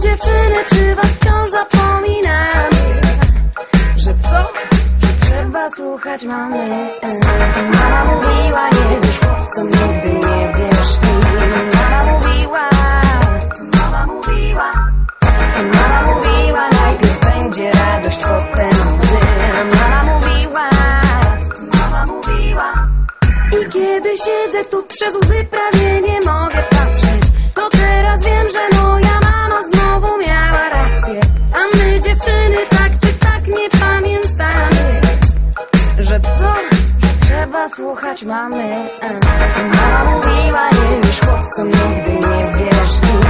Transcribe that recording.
Dziewczyny przy was wciąż zapominam Że co? Że trzeba słuchać mamy. Mama mówiła nie wiesz, co nigdy nie wiesz. Mama mówiła Mama mówiła. Mama mówiła najpierw będzie radość, potem łzy. Mama mówiła Mama mówiła. I kiedy siedzę tu przez łzy prawie nie mogę słuchać mamy. Mama mówiła, nie wiesz chłopcom nigdy nie wiesz